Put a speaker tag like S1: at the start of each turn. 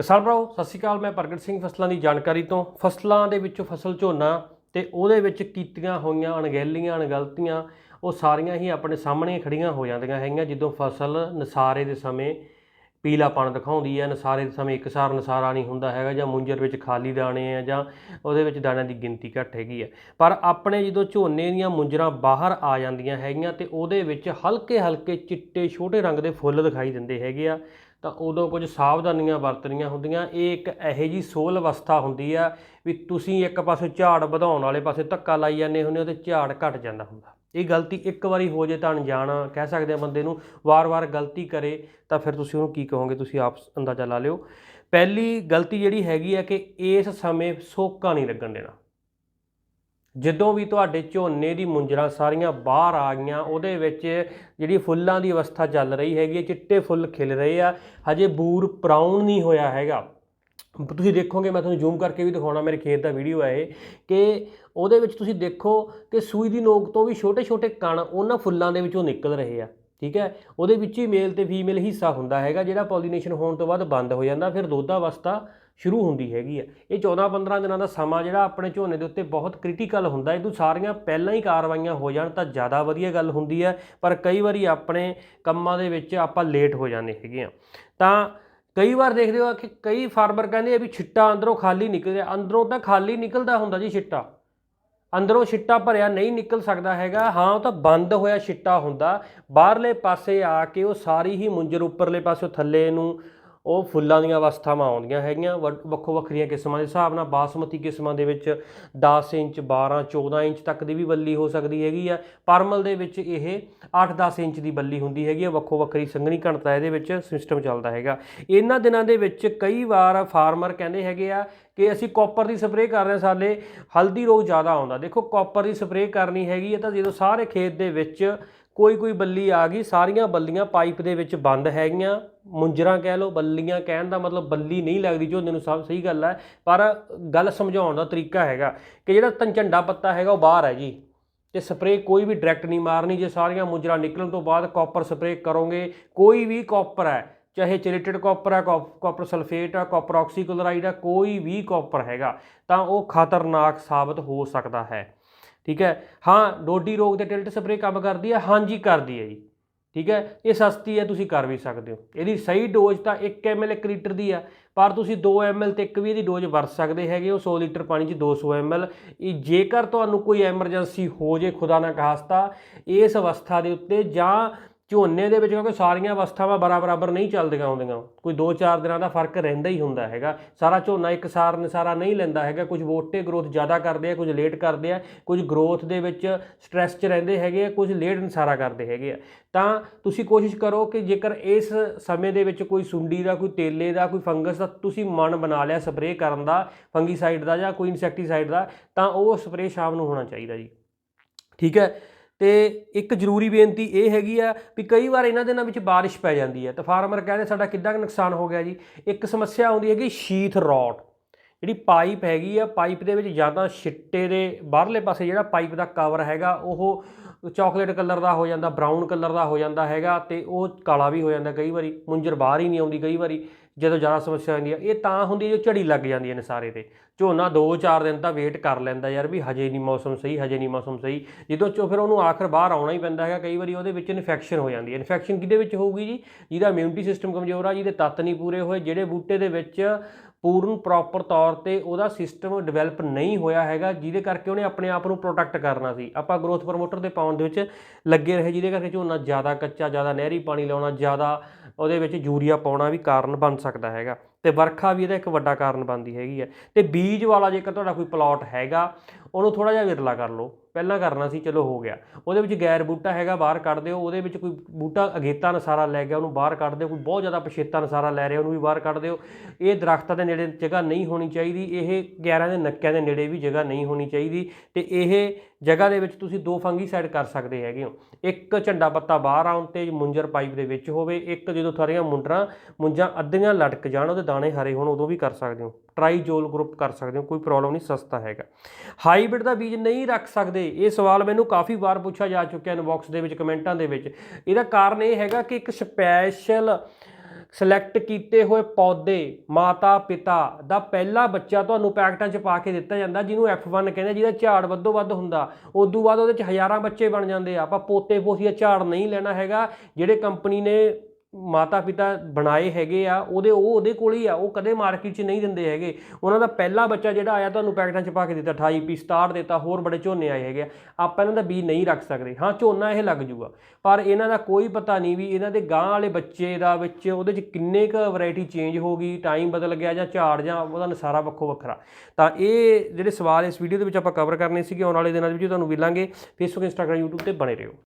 S1: ਕਿਸਾਨ ਭਰਾਓ, ਸਤਿ ਸ਼੍ਰੀ ਅਕਾਲ। ਮੈਂ ਪ੍ਰਗਟ ਸਿੰਘ ਫਸਲਾਂ ਦੀ ਜਾਣਕਾਰੀ ਤੋਂ। ਫਸਲਾਂ ਦੇ ਵਿੱਚੋਂ ਫਸਲ ਝੋਨਾ ਤੇ ਉਹਦੇ ਵਿੱਚ ਕੀਤੀਆਂ ਹੋਈਆਂ ਅਣਗਹਿਲੀਆਂ, ਅਣਗਲਤੀਆਂ, ਉਹ ਸਾਰੀਆਂ ਹੀ ਆਪਣੇ ਸਾਹਮਣੇ ਖੜੀਆਂ ਹੋ ਜਾਂਦੀਆਂ ਹੈਗੀਆਂ। ਜਦੋਂ ਫਸਲ ਨਸਾਰੇ ਦੇ ਸਮੇਂ ਪੀਲਾਪਣ ਦਿਖਾਉਂਦੀ ਹੈ, ਨਸਾਰੇ ਦੇ ਸਮੇਂ ਇੱਕਸਾਰ ਨਸਾਰਾ ਨਹੀਂ ਹੁੰਦਾ ਹੈਗਾ ਜਾਂ ਮੁੰਜਰ ਵਿੱਚ ਖਾਲੀ ਦਾਣੇ ਆ ਜਾਂ ਉਹਦੇ ਵਿੱਚ ਦਾਣਿਆਂ ਦੀ ਗਿਣਤੀ ਘੱਟ ਹੈਗੀ ਹੈ। ਪਰ ਆਪਣੇ ਜਦੋਂ ਝੋਨੇ ਦੀਆਂ ਮੁੰਜਰਾਂ ਬਾਹਰ ਆ ਜਾਂਦੀਆਂ ਹੈਗੀਆਂ ਤੇ ਉਹਦੇ ਵਿੱਚ ਹਲਕੇ ਹਲਕੇ ਚਿੱਟੇ ਛੋਟੇ ਰੰਗ ਦੇ ਫੁੱਲ ਦਿਖਾਈ ਦਿੰਦੇ ਹੈਗੇ ਆ। ਤਾਂ ਉਦੋਂ ਕੁਝ ਸਾਵਧਾਨੀਆਂ ਵਰਤਣੀਆਂ ਹੁੰਦੀਆਂ। ਇਹ ਇੱਕ ਇਹੋ ਜੀ ਸੋਲ ਅਵਸਥਾ ਹੁੰਦੀ ਆ ਵੀ ਤੁਸੀਂ ਇੱਕ ਪਾਸੇ ਝਾੜ ਵਧਾਉਣ ਵਾਲੇ ਪਾਸੇ ਧੱਕਾ ਲਾਈ ਜਾਂਦੇ ਹੁੰਦੇ ਹੋ ਤੇ ਝਾੜ ਘਟ ਜਾਂਦਾ ਹੁੰਦਾ। ਇਹ ਗਲਤੀ ਇੱਕ ਵਾਰੀ ਹੋ ਜੇ ਤਾਂ ਅਣਜਾਣ ਕਹਿ ਸਕਦੇ ਆ ਬੰਦੇ ਨੂੰ, ਵਾਰ-ਵਾਰ ਗਲਤੀ ਕਰੇ ਤਾਂ ਫਿਰ ਤੁਸੀਂ ਉਹਨੂੰ ਕੀ ਕਹੋਗੇ? ਤੁਸੀਂ ਆਪ ਅੰਦਾਜ਼ਾ ਲਾ ਲਿਓ। ਪਹਿਲੀ ਗਲਤੀ ਜਿਹੜੀ ਹੈਗੀ ਆ ਕਿ ਇਸ ਸਮੇਂ ਸੋਕਾ ਨਹੀਂ ਲੱਗਣ ਦੇਣਾ। ਜਦੋਂ ਵੀ ਤੁਹਾਡੇ ਝੋਨੇ ਦੀ ਮੁੰਜਰਾਂ ਸਾਰੀਆਂ ਬਾਹਰ ਆ ਗਈਆਂ, ਉਹਦੇ ਵਿੱਚ ਜਿਹੜੀ ਫੁੱਲਾਂ ਦੀ ਅਵਸਥਾ ਚੱਲ ਰਹੀ ਹੈਗੀ ਹੈ, ਚਿੱਟੇ ਫੁੱਲ ਖਿਲ ਰਹੇ ਆ, ਹਜੇ ਬੂਰ ਬਰਾਊਨ ਨਹੀਂ ਹੋਇਆ ਹੈਗਾ। ਤੁਸੀਂ ਦੇਖੋਗੇ, ਮੈਂ ਤੁਹਾਨੂੰ ਜ਼ੂਮ ਕਰਕੇ ਵੀ ਦਿਖਾਉਣਾ, ਮੇਰੇ ਖੇਤ ਦਾ ਵੀਡੀਓ ਹੈ ਇਹ, ਕਿ ਉਹਦੇ ਵਿੱਚ ਤੁਸੀਂ ਦੇਖੋ ਕਿ ਸੂਈ ਦੀ ਨੋਕ ਤੋਂ ਵੀ ਛੋਟੇ-ਛੋਟੇ ਕਣ ਉਹਨਾਂ ਫੁੱਲਾਂ ਦੇ ਵਿੱਚੋਂ ਨਿਕਲ ਰਹੇ ਆ। ਠੀਕ ਹੈ? ਉਹਦੇ ਵਿੱਚ ਹੀ ਮੇਲ ਤੇ ਫੀਮੇਲ ਹਿੱਸਾ ਹੁੰਦਾ ਹੈਗਾ, ਜਿਹੜਾ ਪੋਲੀਨੇਸ਼ਨ ਹੋਣ ਤੋਂ ਬਾਅਦ ਬੰਦ ਹੋ ਜਾਂਦਾ, ਫਿਰ ਦੁੱਧ ਅਵਸਥਾ ਸ਼ੁਰੂ ਹੁੰਦੀ ਹੈਗੀ ਆ ਇਹ 14-15 ਦਿਨਾਂ ਦਾ ਸਮਾਂ ਜਿਹੜਾ ਆਪਣੇ ਝੋਨੇ ਦੇ ਉੱਤੇ ਬਹੁਤ ਕ੍ਰਿਟੀਕਲ ਹੁੰਦਾ, ਇਹ ਤੋਂ ਸਾਰੀਆਂ ਪਹਿਲਾਂ ਹੀ ਕਾਰਵਾਈਆਂ ਹੋ ਜਾਣ ਤਾਂ ਜ਼ਿਆਦਾ ਵਧੀਆ ਗੱਲ ਹੁੰਦੀ ਹੈ, ਪਰ ਕਈ ਵਾਰੀ ਆਪਣੇ ਕੰਮਾਂ ਦੇ ਵਿੱਚ ਆਪਾਂ ਲੇਟ ਹੋ ਜਾਂਦੇ ਹੈਗੇ ਆ ਤਾਂ ਕਈ ਵਾਰ ਦੇਖਦੇ ਹੋ ਕਿ ਕਈ ਫਾਰਮਰ ਕਹਿੰਦੇ ਆ ਵੀ ਛਿੱਟਾ ਅੰਦਰੋਂ ਖਾਲੀ ਨਿਕਲਦਾ, ਅੰਦਰੋਂ ਤਾਂ ਖਾਲੀ ਨਿਕਲਦਾ ਹੁੰਦਾ ਜੀ ਛਿੱਟਾ। ਅੰਦਰੋਂ ਛਿੱਟਾ ਭਰਿਆ ਨਹੀਂ ਨਿਕਲ ਸਕਦਾ ਹੈਗਾ। ਹਾਂ, ਉਹ ਤਾਂ ਬੰਦ ਹੋਇਆ ਛਿੱਟਾ ਹੁੰਦਾ। ਬਾਹਰਲੇ ਪਾਸੇ ਆ ਕੇ ਉਹ ਸਾਰੀ ਹੀ ਮੁੰਜਰ ਉੱਪਰਲੇ ਪਾਸੇ ਥੱਲੇ ਨੂੰ ਉਹ ਫੁੱਲਾਂ ਦੀਆਂ ਅਵਸਥਾਵਾਂ ਆਉਂਦੀਆਂ ਹੈਗੀਆਂ ਵ- ਵੱਖੋ ਵੱਖਰੀਆਂ ਕਿਸਮਾਂ ਦੇ, ਹਿਸਾਬ ਨਾਲ ਬਾਸਮਤੀ ਕਿਸਮਾਂ ਦੇ ਵਿੱਚ 10 ਇੰਚ 12 14 ਇੰਚ ਤੱਕ ਦੀ ਵੀ ਬੱਲੀ ਹੋ ਸਕਦੀ ਹੈਗੀ ਆ। ਪਰਮਲ ਦੇ ਵਿੱਚ ਇਹ 8-10 ਇੰਚ ਦੀ ਬੱਲੀ ਹੁੰਦੀ ਹੈਗੀ ਆ, ਵੱਖੋ ਵੱਖਰੀ ਸੰਘਣੀ ਘਣਤਾ ਇਹਦੇ ਵਿੱਚ ਸਿਸਟਮ ਚੱਲਦਾ ਹੈਗਾ। ਇਹਨਾਂ ਦਿਨਾਂ ਦੇ ਵਿੱਚ ਕਈ ਵਾਰ ਫਾਰਮਰ ਕਹਿੰਦੇ ਹੈਗੇ ਆ ਕਿ ਅਸੀਂ ਕਾਪਰ ਦੀ ਸਪਰੇਅ ਕਰ ਰਹੇ ਹਾਂ ਸਾਲੇ ਹਲਦੀ ਰੋਗ ਜ਼ਿਆਦਾ ਆਉਂਦਾ। ਦੇਖੋ ਕਾਪਰ ਦੀ ਸਪਰੇਅ ਕਰਨੀ ਹੈਗੀ ਹੈ ਤਾਂ ਜਦੋਂ ਸਾਰੇ ਖੇਤ ਦੇ ਵਿੱਚ ਕੋਈ ਕੋਈ ਬੱਲੀ ਆ ਗਈ, ਸਾਰੀਆਂ ਬੱਲੀਆਂ ਪਾਈਪ ਦੇ ਵਿੱਚ ਬੰਦ ਹੈਗੀਆਂ। ਮੁੰਜਰਾਂ ਕਹਿ ਲਓ, ਬੱਲੀਆਂ ਕਹਿਣ ਦਾ ਮਤਲਬ ਬੱਲੀ ਨਹੀਂ ਲੱਗਦੀ ਝੋਨੇ ਨੂੰ ਸਭ ਸਹੀ ਗੱਲ ਹੈ, ਪਰ ਗੱਲ ਸਮਝਾਉਣ ਦਾ ਤਰੀਕਾ ਹੈਗਾ ਕਿ ਜਿਹੜਾ ਤੰਝੰਡਾ ਪੱਤਾ ਹੈਗਾ ਉਹ ਬਾਹਰ ਹੈ ਜੀ। ਤੇ ਸਪਰੇਅ ਕੋਈ ਵੀ ਡਾਇਰੈਕਟ ਨਹੀਂ ਮਾਰਨੀ, ਜੇ ਸਾਰੀਆਂ ਮੁੰਜਰਾਂ ਨਿਕਲਣ ਤੋਂ ਬਾਅਦ ਕਾਪਰ ਸਪਰੇਅ ਕਰੋਗੇ, ਕੋਈ ਵੀ ਕਾਪਰ ਹੈ, ਚਾਹੇ ਚਿਲੇਟਡ ਕਾਪਰ ਹੈ ਕਾਪਰ ਸਲਫੇਟ ਆ ਕਾਪਰ ਆਕਸੀਕਲੋਰਾਈਡ ਆ ਕੋਈ ਵੀ ਕਾਪਰ ਹੈਗਾ, ਤਾਂ ਉਹ ਖਤਰਨਾਕ ਸਾਬਤ ਹੋ ਸਕਦਾ ਹੈ। ਠੀਕ ਹੈ? ਹਾਂ, ਡੋਡੀ ਰੋਗ ਦੇ ਟਿਲਟ ਸਪਰੇਅ ਕੰਮ ਕਰਦੀ ਹੈ, ਹਾਂਜੀ ਕਰਦੀ ਹੈ ਜੀ। ਠੀਕ ਹੈ? ਇਹ ਸਸਤੀ ਹੈ, ਤੁਸੀਂ ਕਰ ਵੀ ਸਕਦੇ ਹੋ। ਇਹਦੀ ਸਹੀ ਡੋਜ਼ ਤਾਂ 1 ml 1 ਲੀਟਰ ਦੀ ਆ, ਪਰ ਤੁਸੀਂ 2 ml ਤੇ ਇੱਕ ਵੀ ਇਹਦੀ ਡੋਜ਼ ਵਰਤ ਸਕਦੇ ਹੈਗੇ ਹੋ 100 ਲੀਟਰ ਪਾਣੀ 'ਚ 200 ml ਇਹ ਜੇਕਰ ਤੁਹਾਨੂੰ ਕੋਈ ਐਮਰਜੈਂਸੀ ਹੋ ਜੇ, ਖੁਦਾ ਨਾ ਖਾਸਤਾ, ਇਸ ਅਵਸਥਾ ਦੇ ਉੱਤੇ ਜਾਂ ਝੋਨੇ ਦੇ ਵਿੱਚ ਕਿਉਂਕਿ ਸਾਰੀਆਂ ਅਵਸਥਾਵਾਂ ਬਰਾ- ਬਰਾਬਰ ਨਹੀਂ ਚੱਲਦੀਆਂ ਆਉਂਦੀਆਂ ਕੋਈ 2-4 ਦਿਨਾਂ ਦਾ ਫ਼ਰਕ ਰਹਿੰਦਾ ਹੀ ਹੁੰਦਾ ਹੈਗਾ। ਸਾਰਾ ਝੋਨਾ ਇੱਕ ਸਾਰ ਨਿਸਾਰਾ ਨਹੀਂ ਲੈਂਦਾ ਹੈਗਾ। ਕੁਝ ਵੋਟੇ ਗਰੋਥ ਜ਼ਿਆਦਾ ਕਰਦੇ ਆ, ਕੁਝ ਲੇਟ ਕਰਦੇ ਆ। ਕੁਝ ਗਰੋਥ ਦੇ ਵਿੱਚ ਸਟ੍ਰੈਸ 'ਚ ਰਹਿੰਦੇ ਹੈਗੇ ਆ, ਕੁਝ ਲੇਟ ਨਿਸਾਰਾ ਕਰਦੇ ਹੈਗੇ ਆ। ਤਾਂ ਤੁਸੀਂ ਕੋਸ਼ਿਸ਼ ਕਰੋ ਕਿ ਜੇਕਰ ਇਸ ਸਮੇਂ ਦੇ ਵਿੱਚ ਕੋਈ ਸੁੰਡੀ ਦਾ, ਕੋਈ ਤੇਲੇ ਦਾ, ਕੋਈ ਫੰਗਸ ਦਾ ਤੁਸੀਂ ਮਨ ਬਣਾ ਲਿਆ ਸਪਰੇਅ ਕਰਨ ਦਾ, ਫੰਗੀਸਾਈਡ ਦਾ ਜਾਂ ਕੋਈ ਇਨਸੈਕਟੀਸਾਈਡ ਦਾ, ਤਾਂ ਉਹ ਸਪਰੇਅ ਸ਼ਾਮ ਨੂੰ ਹੋਣਾ ਚਾਹੀਦਾ ਜੀ। ਠੀਕ ਹੈ? ਤੇ ਇੱਕ ਜ਼ਰੂਰੀ ਬੇਨਤੀ ਇਹ ਹੈਗੀ ਆ ਵੀ ਕਈ ਵਾਰ ਇਹਨਾਂ ਦਿਨਾਂ ਵਿੱਚ ਬਾਰਿਸ਼ ਪੈ ਜਾਂਦੀ ਹੈ। ਤਾਂ ਫਾਰਮਰ ਕਹਿੰਦੇ ਸਾਡਾ ਕਿੱਦਾਂ ਕੁ ਨੁਕਸਾਨ ਹੋ ਗਿਆ ਜੀ। ਇੱਕ ਸਮੱਸਿਆ ਆਉਂਦੀ ਹੈਗੀ ਸ਼ੀਥ ਰੌਟ। ਜਿਹੜੀ ਪਾਈਪ ਹੈਗੀ ਆ, ਪਾਈਪ ਦੇ ਵਿੱਚ ਜ਼ਿਆਦਾ ਛਿੱਟੇ ਦੇ ਬਾਹਰਲੇ ਪਾਸੇ ਜਿਹੜਾ ਪਾਈਪ ਦਾ ਕਵਰ ਹੈਗਾ, ਉਹ ਚਾਕਲੇਟ ਕਲਰ ਦਾ ਹੋ ਜਾਂਦਾ ਬਰਾਊਨ ਕਲਰ ਦਾ ਹੋ ਜਾਂਦਾ ਹੈਗਾ ਤੇ ਉਹ ਕਾਲਾ ਵੀ ਹੋ ਜਾਂਦਾ ਕਈ ਵਾਰੀ, ਮੁੰਜਰ ਬਾਹਰ ਹੀ ਨਹੀਂ ਆਉਂਦੀ ਕਈ ਵਾਰੀ, ਜਦੋਂ ਜ਼ਿਆਦਾ ਸਮੱਸਿਆ ਆਉਂਦੀ ਹੈ ਇਹ ਤਾਂ ਹੁੰਦੀ ਜੋ ਝੜੀ ਲੱਗ ਜਾਂਦੀ ਹੈ ਸਾਰੇ ਤੇ। ਝੋਨਾ 2-4 ਦਿਨ ਤਾਂ ਵੇਟ ਕਰ ਲੈਂਦਾ ਯਾਰ ਵੀ ਹਜੇ ਨਹੀਂ ਮੌਸਮ ਸਹੀ, ਹਜੇ ਨਹੀਂ ਮੌਸਮ ਸਹੀ, ਜਦੋਂ ਚੋ ਫਿਰ ਉਹਨੂੰ ਆਖਰ ਬਾਹਰ ਆਉਣਾ ਹੀ ਪੈਂਦਾ ਹੈਗਾ, ਕਈ ਵਾਰੀ ਉਹਦੇ ਵਿੱਚ ਇਨਫੈਕਸ਼ਨ ਹੋ ਜਾਂਦੀ ਹੈ। ਇਨਫੈਕਸ਼ਨ ਕਿਹਦੇ ਵਿੱਚ ਹੋਊਗੀ ਜੀ? ਜਿਹਦਾ ਇਮਿਊਨਿਟੀ ਸਿਸਟਮ ਕਮਜ਼ੋਰ ਆ, ਜਿਹਦੇ ਤੱਤ ਨਹੀਂ ਪੂਰੇ ਹੋਏ, ਜਿਹੜੇ ਬੂਟੇ ਦੇ ਵਿੱਚ ਪੂਰਨ ਪ੍ਰੋਪਰ ਤੌਰ ਤੇ ਉਹਦਾ ਸਿਸਟਮ ਡਿਵੈਲਪ ਨਹੀਂ ਹੋਇਆ ਹੈਗਾ, ਜਿਹਦੇ ਕਰਕੇ ਉਹਨੇ ਆਪਣੇ ਆਪ ਨੂੰ ਪ੍ਰੋਟੈਕਟ ਕਰਨਾ ਸੀ। ਆਪਾਂ ਗਰੋਥ ਪ੍ਰਮੋਟਰ ਦੇ ਪਾਉਣ ਦੇ ਵਿੱਚ ਲੱਗੇ ਰਹੇ, ਜਿਹਦੇ ਕਰਕੇ ਝੋਨਾ ਜ਼ਿਆਦਾ ਕੱਚਾ, ਜ਼ਿਆਦਾ ਨਹਿਰੀ ਪਾਣੀ ਲਾਉਣਾ, ਜ਼ਿਆਦਾ ਉਹਦੇ ਵਿੱਚ ਯੂਰੀਆ ਪਾਉਣਾ ਵੀ ਕਾਰਨ ਬਣ ਸਕਦਾ ਹੈਗਾ। ਤੇ ਵਰਖਾ ਵੀ ਇਹਦਾ ਇੱਕ ਵੱਡਾ ਕਾਰਨ ਬਣਦੀ ਹੈਗੀ ਹੈ। ਤੇ ਬੀਜ ਵਾਲਾ ਜੇਕਰ ਤੁਹਾਡਾ ਕੋਈ ਪਲਾਟ ਹੈਗਾ, ਉਹਨੂੰ ਥੋੜਾ ਜਿਹਾ ਵਿਰਲਾ ਕਰ ਲਓ। ਪਹਿਲਾਂ ਕਰਨਾ ਸੀ, ਚਲੋ ਹੋ ਗਿਆ। ਉਹਦੇ ਵਿੱਚ ਗੈਰ ਬੂਟਾ ਹੈਗਾ, ਬਾਹਰ ਕੱਢ ਦਿਓ। ਉਹਦੇ ਵਿੱਚ ਕੋਈ ਬੂਟਾ ਅਗੇਤਾ ਨਸਾਰਾ ਲੈ ਗਿਆ, ਉਹਨੂੰ ਬਾਹਰ ਕੱਢ ਦਿਓ। ਕੋਈ ਬਹੁਤ ਜ਼ਿਆਦਾ ਪਛੇਤਾ ਨਸਾਰਾ ਲੈ ਰਿਹਾ, ਉਹਨੂੰ ਵੀ ਬਾਹਰ ਕੱਢ ਦਿਓ। ਇਹ ਦਰਖਤਾਂ ਦੇ ਨੇੜੇ ਜਗ੍ਹਾ ਨਹੀਂ ਹੋਣੀ ਚਾਹੀਦੀ। ਇਹ 11 ਦੇ ਨੱਕਿਆਂ ਦੇ ਨੇੜੇ ਵੀ ਜਗ੍ਹਾ ਨਹੀਂ ਹੋਣੀ ਚਾਹੀਦੀ। ਤੇ ਇਹ ਜਗ੍ਹਾ ਦੇ ਵਿੱਚ ਤੁਸੀਂ ਦੋ ਫੰਗੀਸਾਈਡ ਕਰ ਸਕਦੇ ਹੈਗੇ ਹੋ। ਇੱਕ ਝੰਡਾ ਪੱਤਾ ਬਾਹਰ ਆਉਣ ਤੇ ਮੁੰਜਰ ਪਾਈਪ ਦੇ ਵਿੱਚ ਹੋਵੇ, ਇੱਕ ਜਦੋਂ ਥਾਰੀਆਂ ਮੁੰਡਰਾਂ, ਮੁੰਜਾਂ ਅੱਧੀਆਂ ਲਟਕ ਜਾਣ, ਉਹਦੇ ਦਾਣੇ ਹਰੇ ਹੋਣ, ਉਦੋਂ ਵੀ ਕਰ ਸਕਦੇ ਹੋ। ਟਰਾਈਜੋਲ ਗਰੁੱਪ ਕਰ ਸਕਦੇ ਹੋ, ਕੋਈ ਪ੍ਰੋਬਲਮ ਨਹੀਂ, ਸਸਤਾ ਹੈਗਾ। ਹਾਈਬ੍ਰਿਡ ਦਾ ਬੀਜ ਨਹੀਂ ਰੱਖ ਸਕਦੇ। ਇਹ ਸਵਾਲ ਮੈਨੂੰ ਕਾਫੀ ਵਾਰ ਪੁੱਛਿਆ ਜਾ ਚੁੱਕਿਆ ਇਨਬਾਕਸ ਦੇ ਵਿੱਚ, ਕਮੈਂਟਾਂ ਦੇ ਵਿੱਚ। ਇਹਦਾ ਕਾਰਨ ਇਹ ਹੈਗਾ ਕਿ ਇੱਕ ਸਪੈਸ਼ਲ ਸਿਲੈਕਟ ਕੀਤੇ ਹੋਏ ਪੌਦੇ ਮਾਤਾ, ਪਿਤਾ ਦਾ ਪਹਿਲਾ ਬੱਚਾ ਤੁਹਾਨੂੰ ਪੈਕਟਾਂ 'ਚ ਪਾ ਕੇ ਦਿੱਤਾ ਜਾਂਦਾ, ਜਿਹਨੂੰ F1 ਕਹਿੰਦੇ ਜਿਹਦਾ ਝਾੜ ਵੱਧੋ ਵੱਧ ਹੁੰਦਾ। ਉਦੋਂ ਬਾਅਦ ਉਹਦੇ 'ਚ ਹਜ਼ਾਰਾਂ ਬੱਚੇ ਬਣ ਜਾਂਦੇ ਆ। ਆਪਾਂ ਪੋਤੇ ਪੋਤੀਆ ਝਾੜ ਨਹੀਂ ਲੈਣਾ ਹੈਗਾ। ਜਿਹੜੇ ਕੰਪਨੀ ਨੇ ਮਾਤਾ ਪਿਤਾ ਬਣਾਏ ਹੈਗੇ ਆ, ਉਹਦੇ, ਉਹ ਉਹਦੇ ਕੋਲ ਹੀ ਆ, ਉਹ ਕਦੇ ਮਾਰਕੀਟ 'ਚ ਨਹੀਂ ਦਿੰਦੇ ਹੈਗੇ। ਉਹਨਾਂ ਦਾ ਪਹਿਲਾ ਬੱਚਾ ਜਿਹੜਾ ਆਇਆ, ਤੁਹਾਨੂੰ ਪੈਕਟਾਂ 'ਚ ਪਾ ਕੇ ਦਿੱਤਾ 28 ਪੀ 67 ਦਿੱਤਾ, ਹੋਰ ਬੜੇ ਝੋਨੇ ਆਏ ਹੈਗੇ ਆ। ਆਪਾਂ ਇਹਨਾਂ ਦਾ ਬੀ ਨਹੀਂ ਰੱਖ ਸਕਦੇ। ਹਾਂ, ਝੋਨਾ ਇਹ ਲੱਗ ਜੂਗਾ, ਪਰ ਇਹਨਾਂ ਦਾ ਕੋਈ ਪਤਾ ਨਹੀਂ ਵੀ ਇਹਨਾਂ ਦੇ ਗਾਂ ਵਾਲੇ ਬੱਚੇ ਦਾ ਵਿੱਚ ਉਹਦੇ 'ਚ ਕਿੰਨੇ ਕੁ ਵੈਰਾਈਟੀ ਚੇਂਜ ਹੋ ਗਈ ਟਾਈਮ ਬਦਲ ਗਿਆ ਜਾਂ ਝਾੜ ਜਾਂ ਉਹਦਾ ਨਸਾਰਾ ਵੱਖੋ ਵੱਖਰਾ। ਤਾਂ ਇਹ ਜਿਹੜੇ ਸਵਾਲ ਇਸ ਵੀਡੀਓ ਦੇ ਵਿੱਚ ਆਪਾਂ ਕਵਰ ਕਰਨੇ ਸੀਗੇ, ਆਉਣ ਵਾਲੇ ਦਿਨਾਂ ਦੇ ਵਿੱਚ ਤੁਹਾਨੂੰ ਮਿਲਾਂਗੇ। ਫੇਸਬੁੱਕ ਇੰਸਟਾਗ੍ਰam YouTube ਤੇ ਬਣੇ ਰਹੋ।